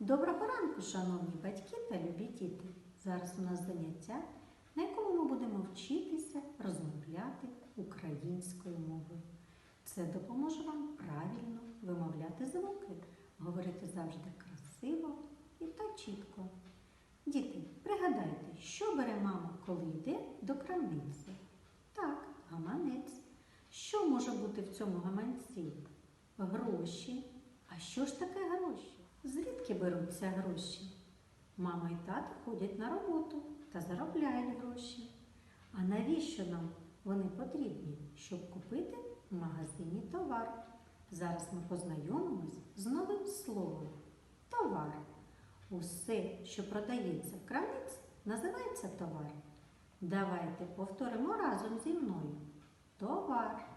Доброго ранку, шановні батьки та любі діти! Зараз у нас заняття, на якому ми будемо вчитися розмовляти українською мовою. Це допоможе вам правильно вимовляти звуки, говорити завжди красиво і та чітко. Діти, пригадайте, що бере мама, коли йде до крамниці? Так, гаманець. Що може бути в цьому гаманці? Гроші. А що ж таке гроші? Звідки беруться гроші? Мама і тато ходять на роботу та заробляють гроші. А навіщо нам вони потрібні? Щоб купити в магазині товар. Зараз ми познайомимось з новим словом товар. Усе, що продається в крамниці, називається товар. Давайте повторимо разом зі мною. Товар.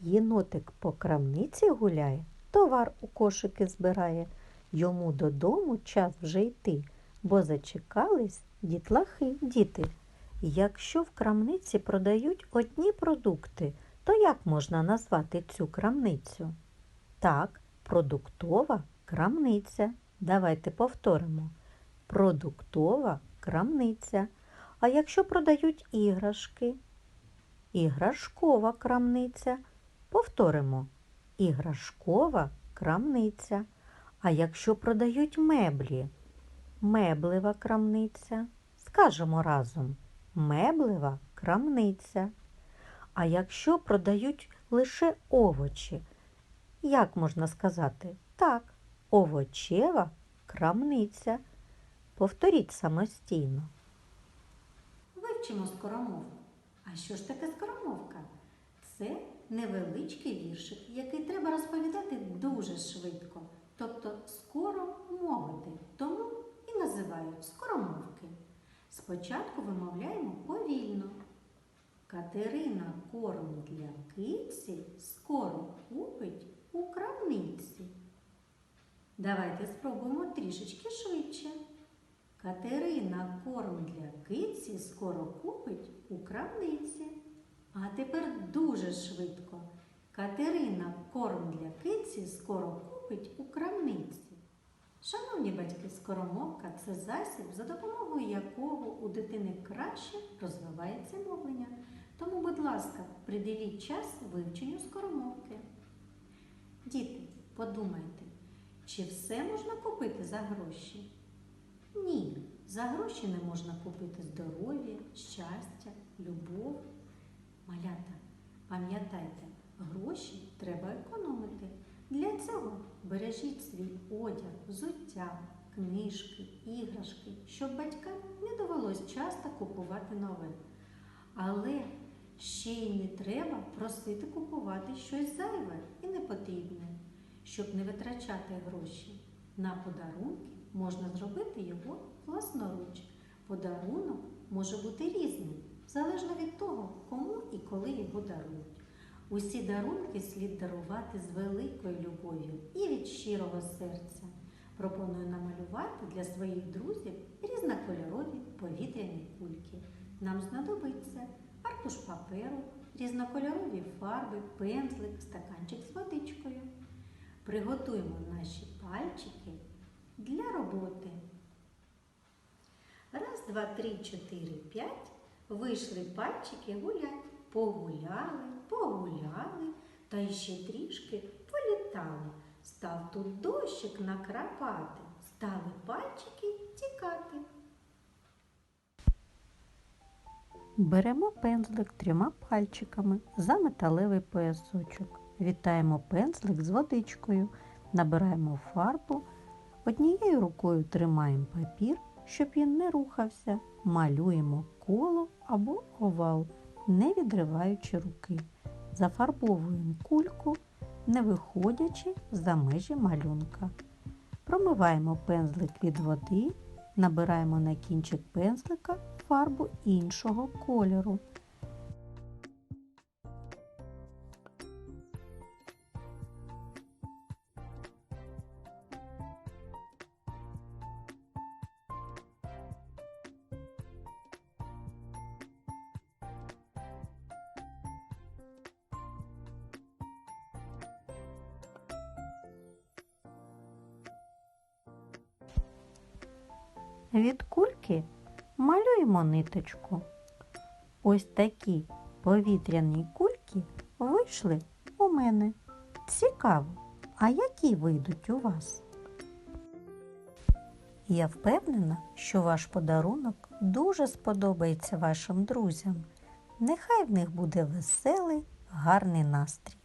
Єнотик по крамниці гуляє, товар у кошики збирає. Йому додому час вже йти, бо зачекались дітлахи, діти. Якщо в крамниці продають одні продукти, то як можна назвати цю крамницю? Так, продуктова крамниця. Давайте повторимо. Продуктова крамниця. А якщо продають іграшки? Іграшкова крамниця. Повторимо. Іграшкова крамниця. А якщо продають меблі? Меблева крамниця. Скажемо разом. Меблева крамниця. А якщо продають лише овочі? Як можна сказати? Так, овочева крамниця. Повторіть самостійно. Вивчимо скоромовку. А що ж таке скоромовка? Це невеличкий віршик, який треба розповідати дуже швидко, тобто скоро мовити. Тому і називають скоромовки. Спочатку вимовляємо повільно. Катерина корм для киці скоро купить у крамниці. Давайте спробуємо трішечки швидше. Катерина корм для киці скоро купить у крамниці. А тепер дуже швидко. Катерина корм для киці скоро купить у крамниці. Шановні батьки, скоромовка це засіб, за допомогою якого у дитини краще розвивається мовлення. Тому, будь ласка, приділіть час вивченню скоромовки. Діти, подумайте, чи все можна купити за гроші? Ні, за гроші не можна купити здоров'я, щастя, любов. Пам'ятайте, гроші треба економити. Для цього бережіть свій одяг, взуття, книжки, іграшки, щоб батькам не довелось часто купувати нове. Але ще й не треба просити купувати щось зайве і непотрібне, щоб не витрачати гроші. На подарунки можна зробити його власноруч. Подарунок може бути різним, залежно від того, кому і коли його дарують. Усі дарунки слід дарувати з великою любов'ю і від щирого серця. Пропоную намалювати для своїх друзів різнокольорові повітряні кульки. Нам знадобиться аркуш паперу, різнокольорові фарби, пензлик, стаканчик з водичкою. Приготуємо наші пальчики для роботи. Раз, два, три, чотири, п'ять. Вийшли пальчики гулять. Погуляли, погуляли, та ще трішки політали. Став тут дощик накрапати, стали пальчики тікати. Беремо пензлик трьома пальчиками за металевий поясочок. Вітаємо пензлик з водичкою, набираємо фарбу, однією рукою тримаємо папір, щоб він не рухався, малюємо коло або овал, не відриваючи руки. Зафарбовуємо кульку, не виходячи за межі малюнка. Промиваємо пензлик від води, набираємо на кінчик пензлика фарбу іншого кольору. Від кульки малюємо ниточку. Ось такі повітряні кульки вийшли у мене. Цікаво, а які вийдуть у вас? Я впевнена, що ваш подарунок дуже сподобається вашим друзям. Нехай в них буде веселий, гарний настрій.